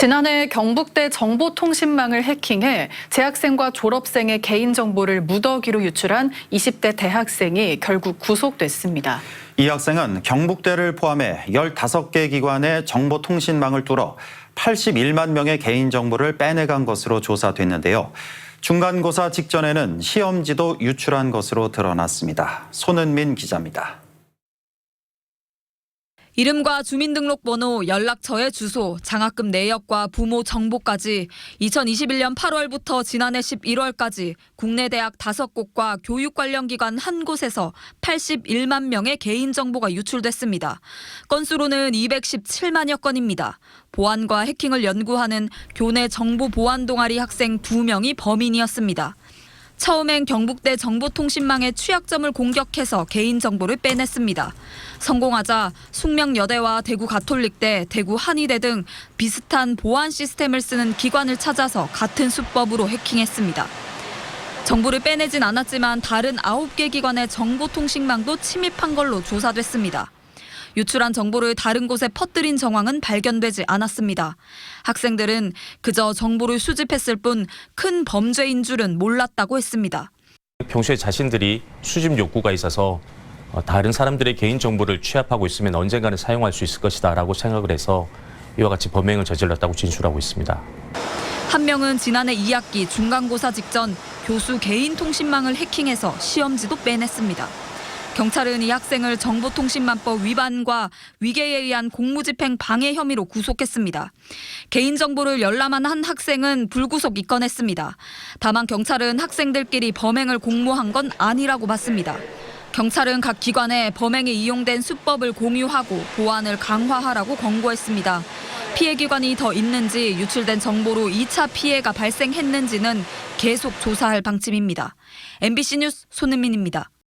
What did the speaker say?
지난해 경북대 정보통신망을 해킹해 재학생과 졸업생의 개인정보를 무더기로 유출한 20대 대학생이 결국 구속됐습니다. 이 학생은 경북대를 포함해 15개 기관의 정보통신망을 뚫어 81만 명의 개인정보를 빼내간 것으로 조사됐는데요. 중간고사 직전에는 시험지도 유출한 것으로 드러났습니다. 손은민 기자입니다. 이름과 주민등록번호, 연락처의 주소, 장학금 내역과 부모 정보까지 2021년 8월부터 지난해 11월까지 국내 대학 5곳과 교육 관련 기관 한 곳에서 81만 명의 개인정보가 유출됐습니다. 건수로는 217만여 건입니다. 보안과 해킹을 연구하는 교내 정보 보안 동아리 학생 2명이 범인이었습니다. 처음엔 경북대 정보통신망의 취약점을 공격해서 개인정보를 빼냈습니다. 성공하자 숙명여대와 대구 가톨릭대, 대구 한의대 등 비슷한 보안 시스템을 쓰는 기관을 찾아서 같은 수법으로 해킹했습니다. 정보를 빼내진 않았지만 다른 9개 기관의 정보통신망도 침입한 걸로 조사됐습니다. 유출한 정보를 다른 곳에 퍼뜨린 정황은 발견되지 않았습니다. 학생들은 그저 정보를 수집했을 뿐 큰 범죄인 줄은 몰랐다고 했습니다. 평소에 자신들이 수집 욕구가 있어서 어, 다른 사람들의 개인 정보를 취합하고 있으면 언젠가는 사용할 수 있을 것이다라고 생각을 해서 이와 같이 범행을 저질렀다고 진술하고 있습니다. 한 명은 지난해 2학기 중간고사 직전 교수 개인 통신망을 해킹해서 시험지도 빼냈습니다. 경찰은 이 학생을 정보통신망법 위반과 위계에 의한 공무집행 방해 혐의로 구속했습니다. 개인정보를 열람한 한 학생은 불구속 입건했습니다. 다만 경찰은 학생들끼리 범행을 공모한 건 아니라고 봤습니다. 경찰은 각 기관에 범행에 이용된 수법을 공유하고 보안을 강화하라고 권고했습니다. 피해 기관이 더 있는지 유출된 정보로 2차 피해가 발생했는지는 계속 조사할 방침입니다. MBC 뉴스 손은민입니다.